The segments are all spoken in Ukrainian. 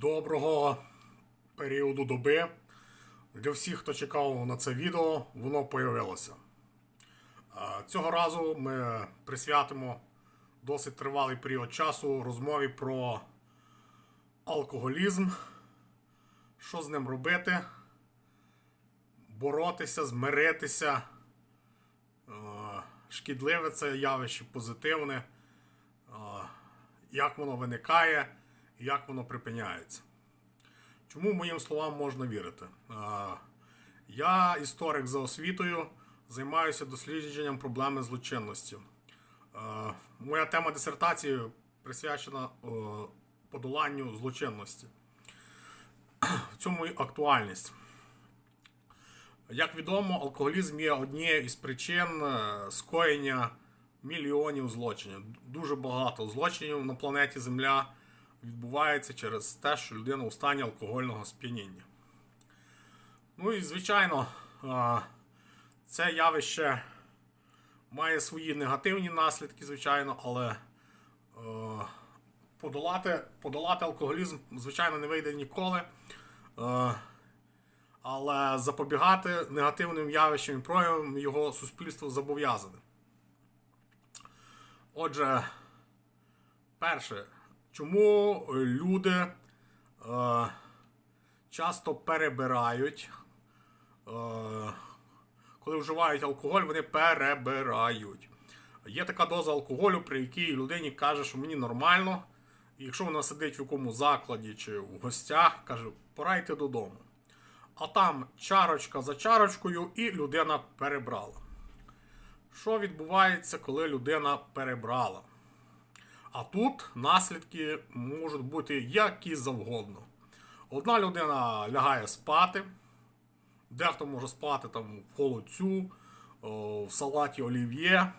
Доброго періоду доби. Для всіх, хто чекав на це відео, воно появилося. Цього разу ми присвятимо досить тривалий період часу розмові про алкоголізм, що з ним робити, боротися, змиритися, шкідливе це явище, позитивне, як воно виникає як воно припиняється. Чому моїм словам можна вірити? Я історик за освітою, займаюся дослідженням проблеми злочинності. Моя тема дисертації присвячена подоланню злочинності. В цьому і актуальність. Як відомо, алкоголізм є однією із причин е, скоєння мільйонів злочинів. Дуже багато злочинів на планеті Земля відбувається через те, що людина у стані алкогольного сп'яніння. Ну і звичайно, це явище має свої негативні наслідки, звичайно, але е, подолати, подолати алкоголізм, звичайно, не вийде ніколи. Е, але запобігати негативним явищам і проявам його суспільство зобов'язане. Отже, перше, чому люди е, часто перебирають, е, коли вживають алкоголь, вони перебирають. Є така доза алкоголю, при якій людині каже, що мені нормально, і якщо вона сидить в якому закладі чи в гостях, каже, пора йти додому. А там чарочка за чарочкою, і людина перебрала. Що відбувається, коли людина перебрала? А тут наслідки можуть бути які завгодно. Одна людина лягає спати, дехто може спати там в холодцю, в салаті олів'є. Е,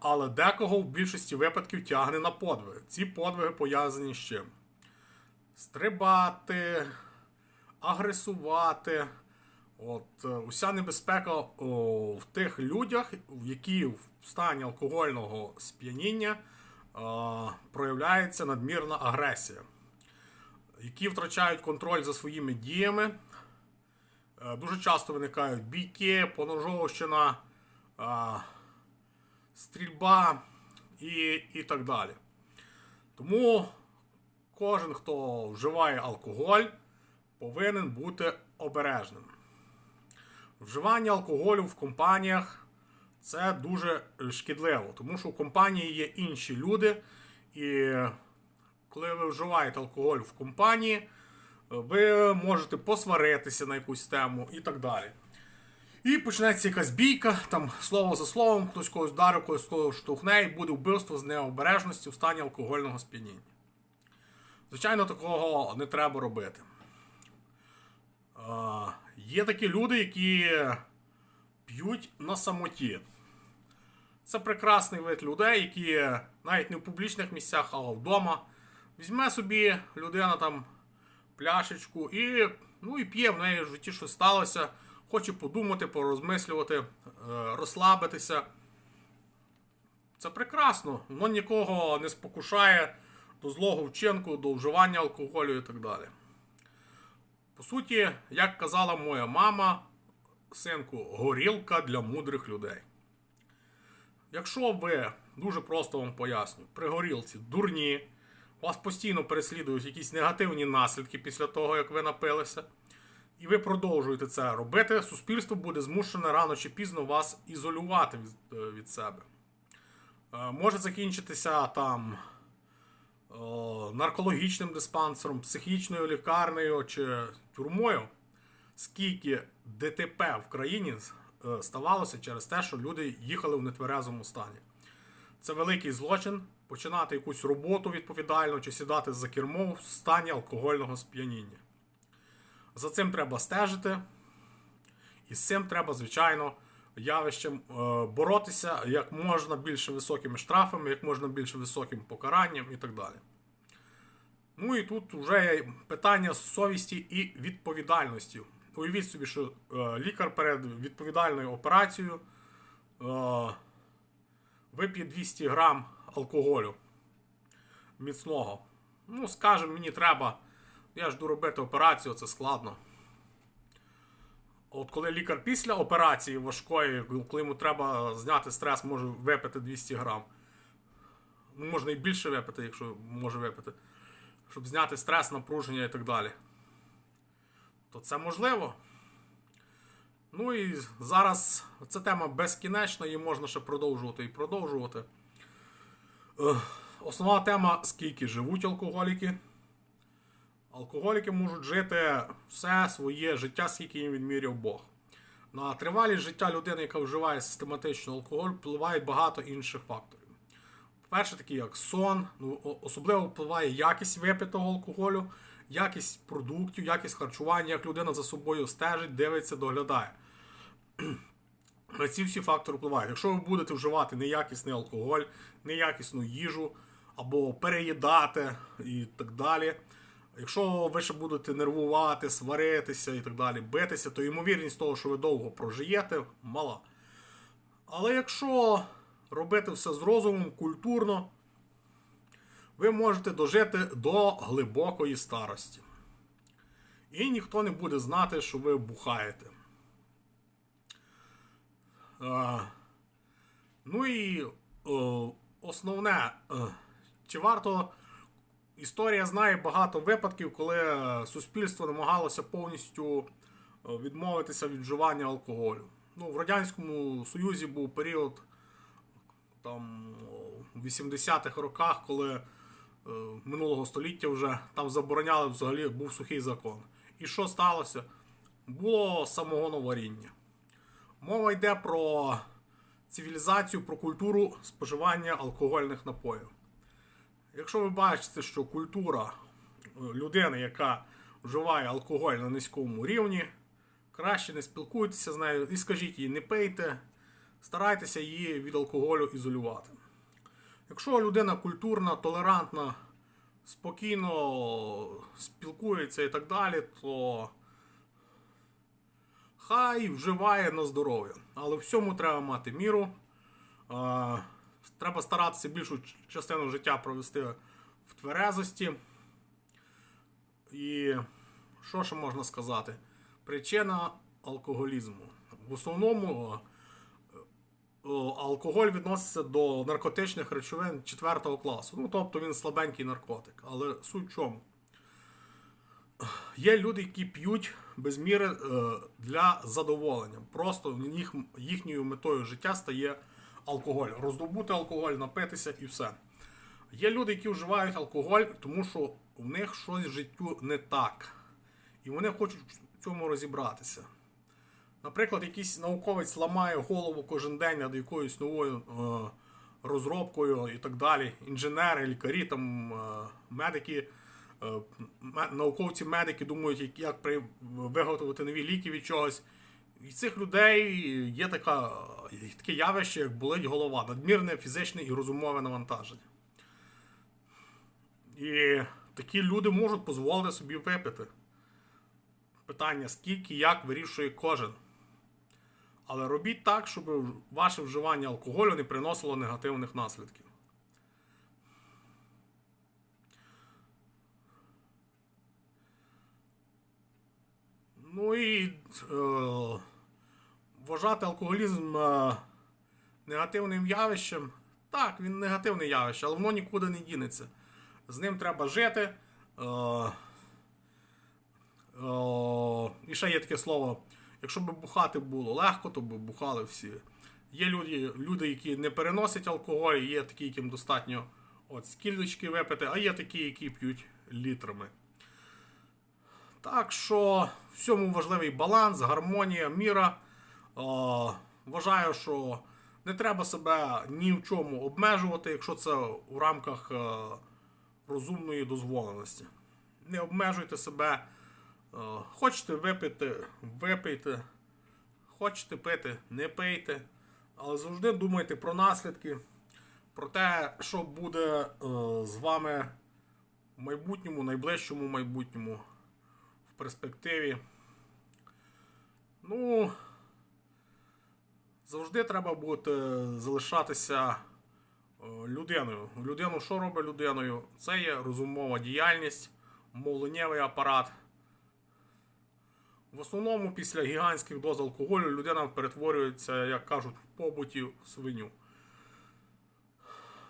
Але декого в більшості випадків тягне на подвиги. Ці подвиги пов'язані з чим? Стрибати, агресувати. От, е, уся небезпека о, в тих людях, які в стані алкогольного сп'яніння е, проявляється надмірна агресія, які втрачають контроль за своїми діями. Е, дуже часто виникають бійки, поножовщина, е, стрільба і, і так далі. Тому кожен, хто вживає алкоголь, повинен бути обережним. Вживання алкоголю в компаніях це дуже шкідливо, тому що в компанії є інші люди, і коли ви вживаєте алкоголь в компанії, ви можете посваритися на якусь тему і так далі. І почнеться якась бійка, там слово за словом, хтось когось вдарив, когось когось штовхне, і буде вбивство з необережності в стані алкогольного сп'яніння. Звичайно, такого не треба робити. Е, Є такі люди, які п'ють на самоті. Це прекрасний вид людей, які навіть не в публічних місцях, а вдома. Візьме собі людина там пляшечку і ну, і п'є в неї в житті щось сталося. Хоче подумати, порозмислювати, е, розслабитися. Це прекрасно. Воно нікого не спокушає до злого вчинку, до вживання алкоголю і так далі. По суті, як казала моя мама, синку, горілка для мудрих людей. Якщо ви, дуже просто вам поясню, при горілці дурні, вас постійно переслідують якісь негативні наслідки після того, як ви напилися, і ви продовжуєте це робити, суспільство буде змушене рано чи пізно вас ізолювати від, е, від себе. Е, Може закінчитися там е, наркологічним диспансером, психічною лікарнею чи тюрмою. Скільки ДТП в країні ставалося через те, що люди їхали в нетверезому стані. Це великий злочин починати якусь роботу відповідальну чи сідати за кермо в стані алкогольного сп'яніння. За цим треба стежити, і з цим треба, звичайно, явищем е, боротися як можна більше високими штрафами, як можна більше високим покаранням і так далі. Ну і тут вже питання совісті і відповідальності. Уявіть собі, що е, лікар перед відповідальною операцією е, вип'є 200 грам алкоголю міцного. Ну, скажемо, мені треба. Я ж йду робити операцію, це складно. От коли лікар після операції важкої, коли йому треба зняти стрес, може випити 200 грам. Ну, можна і більше випити, якщо може випити. Щоб зняти стрес, напруження і так далі. То це можливо. Ну і зараз ця тема безкінечна, її можна ще продовжувати і продовжувати. Е, Основна тема, скільки живуть алкоголіки. Алкоголіки можуть жити все своє життя, скільки їм відміряв Бог. На тривалість життя людини, яка вживає систематично алкоголь, впливають багато інших факторів. Перше, такі як сон, ну, особливо впливає якість випитого алкоголю, якість продуктів, якість харчування, як людина за собою стежить, дивиться, доглядає. На ці всі фактори впливають. Якщо ви будете вживати неякісний алкоголь, неякісну їжу або переїдати і так далі. Якщо ви ще будете нервувати, сваритися і так далі, битися, то ймовірність того, що ви довго прожиєте, мала. Але якщо робити все з розумом, культурно, ви можете дожити до глибокої старості. І ніхто не буде знати, що ви бухаєте. Е, ну і е, основне, е, чи варто. Історія знає багато випадків, коли суспільство намагалося повністю е, відмовитися від вживання алкоголю. Ну, в Радянському Союзі був період там у 80-х роках, коли е, минулого століття вже там забороняли взагалі був сухий закон. І що сталося? Було самогоноваріння. Мова йде про цивілізацію, про культуру споживання алкогольних напоїв. Якщо ви бачите, що культура е, людини, яка вживає алкоголь на низькому рівні, краще не спілкуйтеся з нею і скажіть їй, не пийте, старайтеся її від алкоголю ізолювати. Якщо людина культурна, толерантна, спокійно спілкується і так далі, то хай вживає на здоров'я. Але всьому треба мати міру. Треба старатися більшу частину життя провести в тверезості. І що ще можна сказати? Причина алкоголізму. В основному алкоголь відноситься до наркотичних речовин 4 класу. Ну, тобто він слабенький наркотик. Але суть в чому? Є люди, які п'ють без міри е, для задоволення. Просто них, їхньою метою життя стає алкоголь. Роздобути алкоголь, напитися і все. Є люди, які вживають алкоголь, тому що в них щось в життю не так. І вони хочуть в цьому розібратися. Наприклад, якийсь науковець ламає голову кожен день над якоюсь новою е, розробкою і так далі. Інженери, лікарі, там, е, медики, е, науковці-медики думають, як, виготовити нові ліки від чогось. І цих людей є така, таке явище, як болить голова, надмірне фізичне і розумове навантаження. І такі люди можуть дозволити собі випити. Питання, скільки як вирішує кожен. Але робіть так, щоб ваше вживання алкоголю не приносило негативних наслідків. Ну і е, вважати алкоголізм е, негативним явищем. Так, він негативне явище, але воно нікуди не дінеться. З ним треба жити. Е, е, і ще є таке слово. Якщо б бухати було легко, то б бухали всі. Є люди, люди, які не переносять алкоголь, є такі, яким достатньо от скільнички випити, а є такі, які п'ють літрами. Так що в цьому важливий баланс, гармонія, міра. Е, вважаю, що не треба себе ні в чому обмежувати, якщо це в рамках е, розумної дозволеності. Не обмежуйте себе. Е, Хочете випити, випийте. Хочете пити, не пийте. Але завжди думайте про наслідки, про те, що буде е, з вами в майбутньому, найближчому майбутньому, в перспективі. Ну, завжди треба бути залишатися е, людиною. Людину, що робить людиною? Це є розумова діяльність, мовленнєвий апарат. В основному після гігантських доз алкоголю людина перетворюється, як кажуть, в побуті в свиню.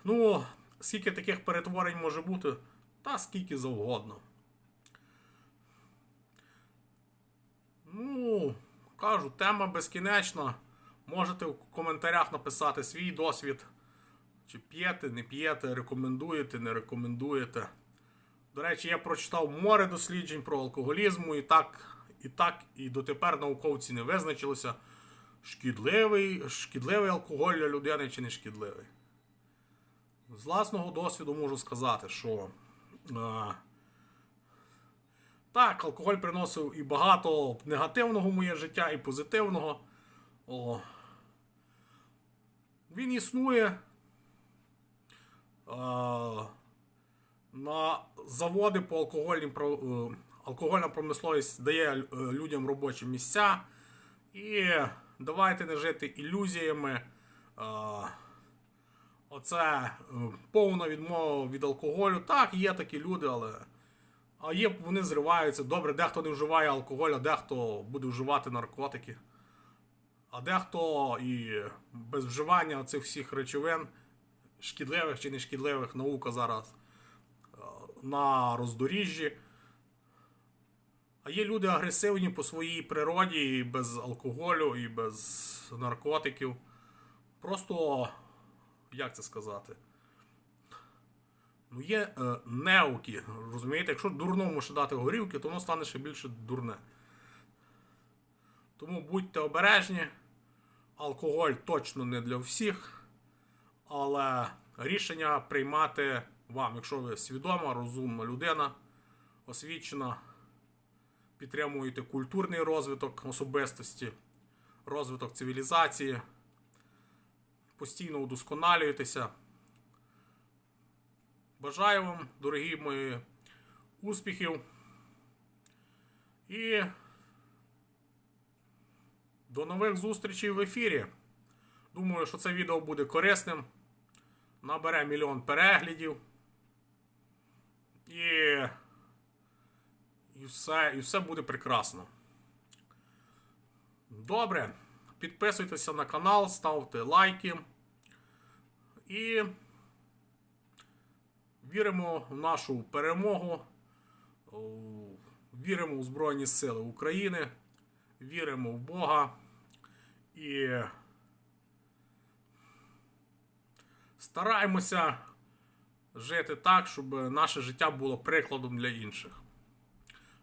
Ну, скільки таких перетворень може бути? Та скільки завгодно. Ну, кажу, тема безкінечна. Можете в коментарях написати свій досвід. Чи п'єте, не п'єте, рекомендуєте, не рекомендуєте. До речі, я прочитав море досліджень про алкоголізм, і так, і так, і дотепер науковці не визначилися, шкідливий, шкідливий алкоголь для людини чи не шкідливий. З власного досвіду можу сказати, що е, так, алкоголь приносив і багато негативного в моє життя, і позитивного. О, він існує. Е, на заводи по алкогольним е, алкогольна промисловість дає е, людям робочі місця. І давайте не жити ілюзіями. Е, Оце е, повна відмова від алкоголю. Так, є такі люди, але. А є, вони зриваються. Добре, дехто не вживає алкоголь, а дехто буде вживати наркотики. А дехто і без вживання цих всіх речовин, шкідливих чи не шкідливих, наука зараз на роздоріжжі. А є люди агресивні по своїй природі, і без алкоголю, і без наркотиків. Просто, як це сказати? Ну, є е, неуки, розумієте? Якщо дурному ще дати горілки, то воно стане ще більше дурне. Тому будьте обережні. Алкоголь точно не для всіх, але рішення приймати вам, якщо ви свідома, розумна людина, освічена, підтримуєте культурний розвиток особистості, розвиток цивілізації, постійно удосконалюєтеся. Бажаю вам, дорогі мої, успіхів і до нових зустрічей в ефірі. Думаю, що це відео буде корисним. Набере мільйон переглядів. І, і, все, і все буде прекрасно. Добре. Підписуйтеся на канал, ставте лайки. І віримо в нашу перемогу. Віримо у Збройні Сили України. Віримо в Бога. І стараємося жити так, щоб наше життя було прикладом для інших.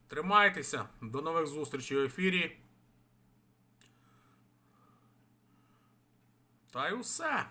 Тримайтеся, до нових зустрічей у ефірі. Та й усе.